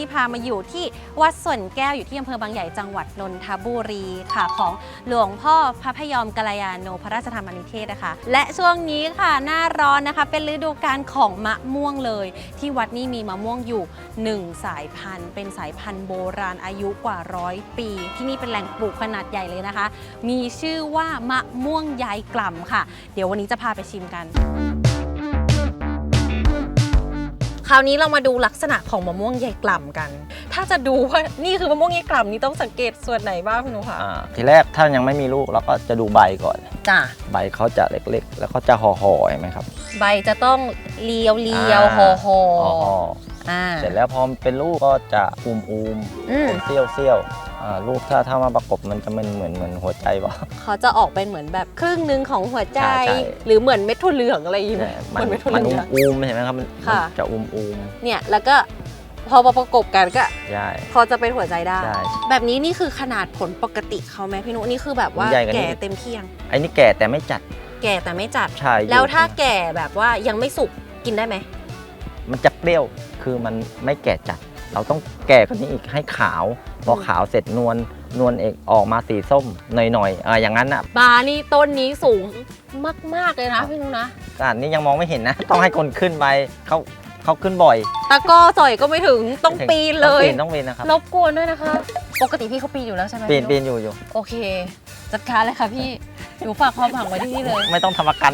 พี่พามาอยู่ที่วัดส่วนแก้วอยู่ที่อำเภอบางใหญ่จังหวัดนนทบุรีค่ะของหลวงพ่อพระพยอมกัลยาโนพระราชธรรมนิเทศนะคะ และช่วงนี้ค่ะหน้าร้อนนะคะ เป็นฤดูกาลของมะม่วงเลย ที่วัดนี้มีมะม่วงอยู่หนึ่งสายพันธุ์ เป็นสายพันธุ์โบราณอายุกว่าร้อยปี ที่นี่เป็นแหล่งปลูกขนาดใหญ่เลยนะคะ มีชื่อว่ามะม่วงยายกล่ำค่ะ เดี๋ยววันนี้จะพาไปชิมกัน คราวนี้เรามาดูลักษณะของมะม่วงยายกล่ำกัน ถ้าจะดูว่านี่คือมะม่วงยายกล่ำนี่ต้องสังเกตส่วนไหนบ้างคุณหนูคะอ่าทีแรกถ้ายังไม่มีลูกเราก็จะดูใบก่อนจ้ะใบเขาจะเล็กๆ แล้วเขาจะห่อๆเห็นไหมครับ ใบจะต้องเลียวเลียวๆห่อห่อห่ออ่าๆเสร็จแล้วพอมันเป็นลูกก็จะอูมอูมๆอืมเป็นเซี่ยวเซี่ยวๆอ่า ลูกถ้าถ้ามาประกบมันจะเป็นเหมือนเหมือนหัวใจป่ะเขาจะออกเป็นเหมือนแบบครึ่งหนึ่งของหัวใจ ใช่ใช่ หรือเหมือนเม็ดถั่วเหลืองอะไรอย่างเงี้ยมัเหมือนเม็ดถั่วมันเหลือูอมงอูมๆเห็นไหมครับมันค่ะ มันจะอูมอูมเนี่ย แล้วก็พอมาประกบกันก็ๆใช่เขาจะเป็นหัวใจได้ ใช่ แบบนี้นี่คือขนาดผลปกติเขาไหมพี่นุนี่คือแบบว่าใหญ่กว่านี้ แก่เต็มที่ยังไอ้นี่แก่แต่ไม่จัดแก่แต่ไม่จัด ใช่อยู่แล้วถ้าแก่แบบว่ายังไม่สุกกินได้ไหม มันจะเปรี้ยวคือมันไม่แก่จัด เราต้องแก่กว่านี้อีกให้ขาว พอขาวเสร็จนวลนวลเอกออกมาสีส้มหน่อยๆอ่าอย่างนั้นอะบาร์นี่ต้นนี้สูงมาก ๆ เลยนะพี่นุนะขนาดนี้ยังมองไม่เห็นนะ ต้องให้คนขึ้นไปเขาเขาขึ้นบ่อย ตะกร้อสอยก็ไม่ถึงต้องปีนเลยต้องปีนต้องปีนนะครับรบกวนด้วยนะคะ ปกติพี่เขาปีนอยู่แล้วใช่ไหมปีนปีพี่นอยู่อยู่โอเค จัดการเลยค่ะพี่หนูฝากความหวังไว้ที่นี่เลย ไม่ต้องทำประกัน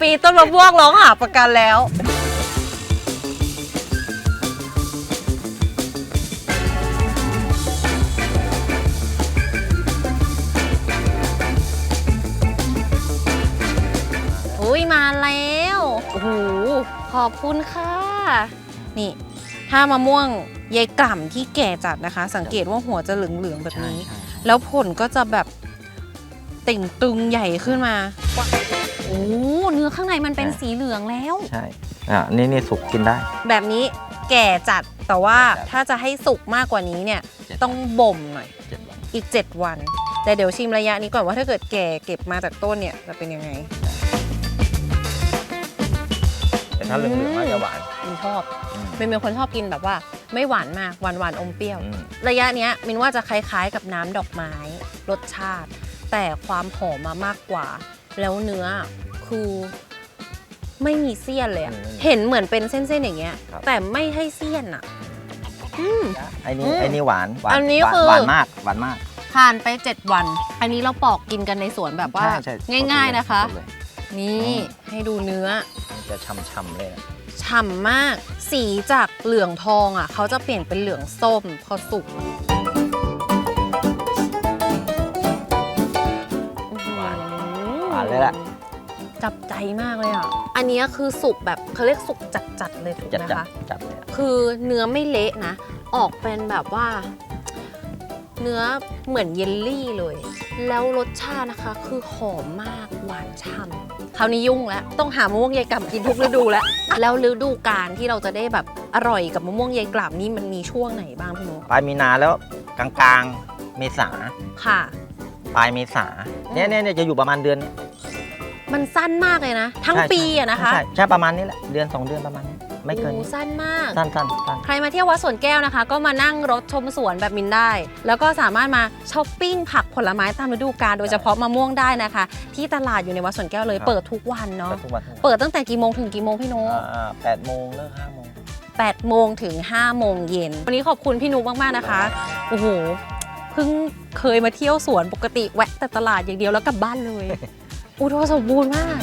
ปีนต้นมะม่วงร้องหาประกันแล้ว ยมาแล้วโอ้โหขอบคุณค่ะ นี่ ถ้ามะม่วงยายกล่ำที่แก่จัดนะคะ สังเกตว่าหัวจะเหลืองๆแบบนี้ แล้วผลก็จะแบบติ่งตึงใหญ่ขึ้นมาโอ้เนื้อข้างในมันเป็นใช่สีเหลืองแล้ว ใช่อ่านี่นี่สุกกินได้ แบบนี้แก่จัดแต่ว่าครับถ้าจะให้สุกมากกว่านี้เนี่ยเจ็ดต้องบ่มหน่อยเจ็ดวันอีก 7 วัน แต่เดี๋ยวชิมระยะนี้ก่อนว่าถ้าเกิดแก่เก็บมาจากต้นเนี่ยจะเป็นยังไง ถ้าเหลืองๆก็จะหวาน มินชอบอืมมินเป็นคนชอบกินแบบว่า ไม่หวานมากหวานหวานๆอมเปรี้ยว อืม ระยะเนี้ยมินว่าจะคล้ายๆกับน้ำดอกไม้ รสชาติ แต่ความหอมมามากกว่า แล้วเนื้อคือไม่มีเสี้ยนเลยอะอืมเห็นเหมือนเป็นเส้นๆอย่างเงี้ย ครับ แต่ไม่ให้เสี้ยนอะอืมไอ้นี่อืมไอ้นี่หวานหวานอันนี้หวาคือ หวานมากหวานมาก ผ่านไป 7 วัน อันนี้เราปอกกินกันในสวนแบบว่า ใช่ใช่ง่าย ๆนะคะสดเลยนี่อืมให้ดูเนื้อมัน จะช่ำๆเลยนะฉ่ำมาก สีจากเหลืองทองอะ เขาจะเปลี่ยนเป็นเหลืองส้มพอสุกหวานหวานเลยล่ะ จับใจมากเลยอะ อันนี้คือสุกแบบเขาเรียกสุกจัดๆเลยถูกจัดไหมจัดคะ จัดเลยอะคือเนื้อไม่เละนะ ออกเป็นแบบว่า เนื้อเหมือนเยลลี่เลย แล้วรสชาตินะคะคือหอมมากหวานฉ่ำคราวนี้ยุ่งแล้ว ต้องหามะม่วงยายกล่ำกินทุกฤดูแล้ว แล้วฤดูกาลที่เราจะได้แบบอร่อยกับมะม่วงยายกล่ำนี่มันมีช่วงไหนบ้างพี่นุปลายมีนาแล้วกลางๆเมษาค่ะ ปลายเมษาอืมเนี่ยเนี่ยเนี่ยจะอยู่ประมาณเดือนเนี้ยมันสั้นมากเลยนะ ทั้งใช่ปีอะนะคะ ใช่ใช่ประมาณนี้แหละเดือนสองเดือนประมาณนี้ ไม่เกินโอ้นี้ สั้นมาก สั้นสั้นสั้น ใครมาเที่ยววัดสวนแก้วนะคะ ก็มานั่งรถชมสวนแบบมินได้ แล้วก็สามารถมาช้อปปิ้งผักผลไม้ตามฤดูกาลโดยเฉพาะมะม่วงได้นะคะ ที่ตลาดอยู่ในวัดสวนแก้วเลยเปิดทุกวันเนาะทุกวันทุกวันเปิดตั้งแต่กี่โมงถึงกี่โมงพี่นุ๊ก อ่าแปดโมงเลิกห้าโมง 8โมงถึง 5 โมงเย็น วันนี้ขอบคุณพี่นุ๊กมาก ๆ นะคะ โอ้โห เพิ่งเคยมาเที่ยวสวนปกติแวะแต่ตลาดอย่างเดียวแล้วกลับบ้านเลย อุดมสมบูรณ์มาก